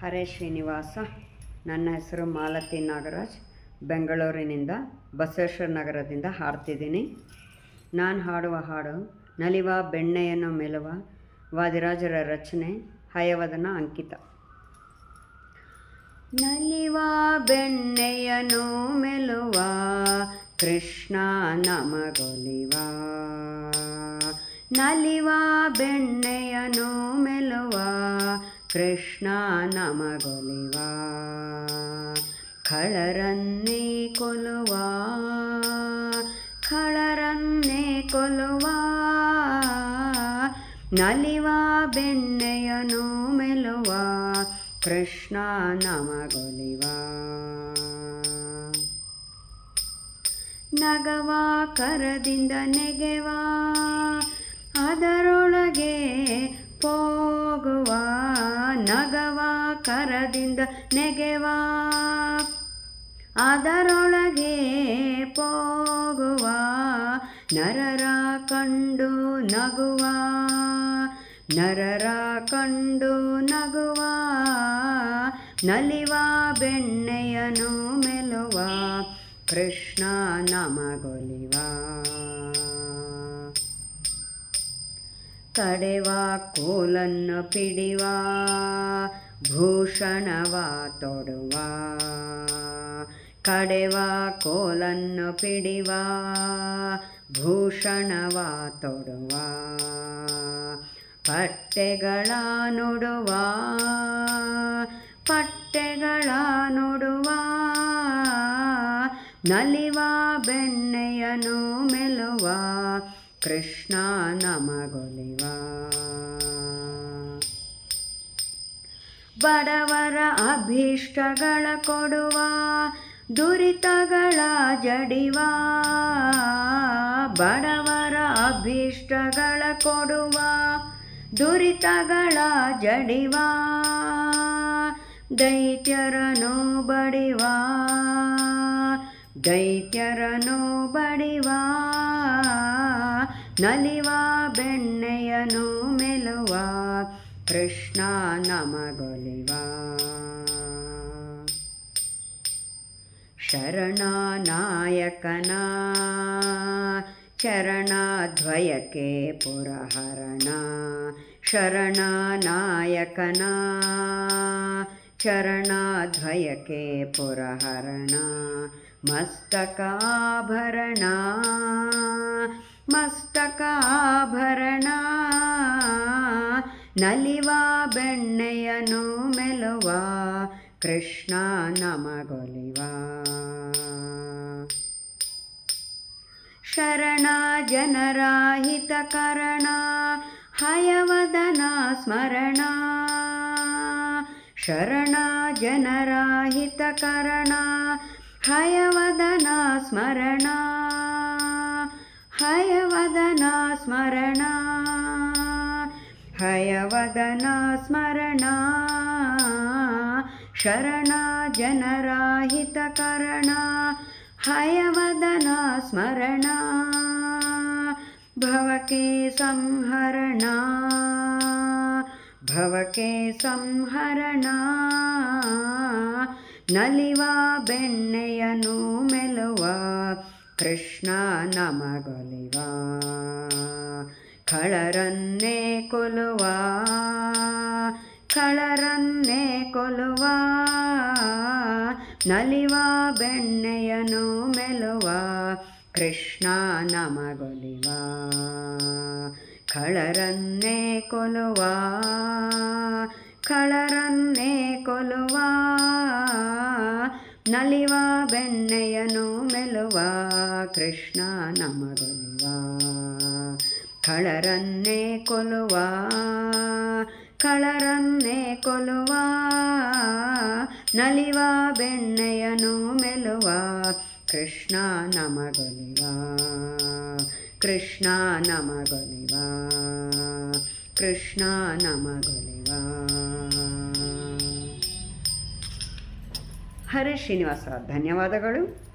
ಹರೇ ಶ್ರೀನಿವಾಸ. ನನ್ನ ಹೆಸರು ಮಾಲತಿ ನಾಗರಾಜ್. ಬೆಂಗಳೂರಿನಿಂದ ಬಸವೇಶ್ವರ ನಗರದಿಂದ ಹಾಡ್ತಿದ್ದೀನಿ ನಾನು ಹಾಡುವ ಹಾಡು ನಲಿವ, ಬೆಣ್ಣೆಯನ್ನು ಮೆಲುವ, ವಾದಿರಾಜರ ರಚನೆ, ಹಯವದನ ಅಂಕಿತ. ನಲಿವ ಬೆಣ್ಣೆಯನು ಮೆಲುವ, ಕೃಷ್ಣ ನಮಗೊಲಿವ. ನಲಿವ ಬೆಣ್ಣೆಯನು ಮೆಲುವ ಕೃಷ್ಣ ನಮಗೊಲಿವ ಖಳರನ್ನೇ ಕೊಲುವ ಖಳರನ್ನೇ ಕೊಲುವ. ನಲಿವ ಬೆಣ್ಣೆಯನು ಮೆಲುವ, ಕೃಷ್ಣ ನಮಗೊಲಿವ. ನಗವ ಕರದಿಂದ ನೆಗೆವ, ಅದರೊಳಗೆ ಹೋಗುವ ಕರದಿಂದ ನೆಗೆವಾ. ಅದರೊಳಗೆ ಪೋಗುವ. ನರರ ಕಂಡು ನಗುವ. ನರರ ಕಂಡು ನಗುವ. ನಲಿವ ಬೆಣ್ಣೆಯನು ಮೆಲುವ. ಕೃಷ್ಣ ನಮಗೊಲಿವ. ಕಡೆವ ಕೋಲನ್ನು ಪಿಡಿವ, ಭೂಷಣವ ತೊಡುವ. ಕಡೆವ, ಕೋಲನ್ನು ಪಿಡಿವ, ಭೂಷಣವ ತೊಡುವ. ಪಟ್ಟೆಗಳ ನೋಡುವ ಪಟ್ಟೆಗಳ ನೋಡುವ. ನಲಿವ ಬೆಣ್ಣೆಯನು ಮೆಲುವ ಕೃಷ್ಣ ನಮಗೊಲಿವ. ಬಡವರ ಅಭೀಷ್ಟಗಳ ಕೊಡುವ, ದುರಿತಗಳ ಜಡಿವ. ಬಡವರ ಅಭೀಷ್ಟಗಳ ಕೊಡುವ, ದುರಿತಗಳ ಜಡಿವ. ದೈತ್ಯರನು ಬಡಿವ ದೈತ್ಯರನು ಬಡಿವ. ನಲಿವ ಬೆಣ್ಣೆಯನು ಮೆಲುವ ಕೃಷ್ಣ ನಮಗೊಲಿವ. ಶರಣ ನಾಯಕನ ಚರಣದ್ವಯಕ್ಕೆ ಪುರಹರಣ. ಶರಣ ನಾಯಕನ ಚರಣದ್ವಯಕ್ಕೆ ಪುರಹರಣ. ಮಸ್ತಕಾಭರಣ ಮಸ್ತಕಾಭರಣ. ನಲಿವ ಬೆಣ್ಣೆಯನು ಮೆಲುವ. ಕೃಷ್ಣ ನಮಗೊಲಿವ. ಶರಣ ಜನರ ಹಿತಕರಣ. ಹಯವದನ ಸ್ಮರಣ. ಶರಣ ಜನರ ಹಿತಕರಣ. ಹಯವದನ ಸ್ಮರಣ. ಹಯವದನ ಸ್ಮರಣ. ಹಯವದನ ಸ್ಮರಣ. ಶರಣ ಜನರಾಹಿತಕರಣ ಹಯವದನ ಸ್ಮರಣ. ಭವಕೆ ಸಂಹರಣ. ಭವಕೆ ಸಂಹರಣ. ನಲಿವ ಬೆಣ್ಣೆಯನು ಮೆಲುವ. ಕೃಷ್ಣ ನಮಗೊಲಿವ ಖಳರನ್ನೇ ಕೊಲುವ ಖಳರನ್ನೇ ಕೊಲುವ, ನಲಿವ ಬೆಣ್ಣೆಯನು ಮೆಲುವ, ಕೃಷ್ಣ ನಮಗೊಲಿವ ಖಳರನ್ನೇ ಕೊಲುವ ಖಳರನ್ನೇ ಕೊಲುವ, ನಲಿವ ಬೆಣ್ಣೆಯನು ಕೃಷ್ಣ ನಮಗೊಲಿವ? ಕಳರನ್ನೇ ಕೊಲುವ? ಕಳರನ್ನೇ ಕೊಲುವ? ನಲಿವ ಬೆಣ್ಣೆಯನು ಮೆಲುವ? ಕೃಷ್ಣ ನಮಗೊಲಿವ? ಕೃಷ್ಣ ನಮಗೊಲಿವ? ಕೃಷ್ಣ ನಮಗೊಲಿವ? ಹರಿ ಶ್ರೀನಿವಾಸ, ಧನ್ಯವಾದಗಳು.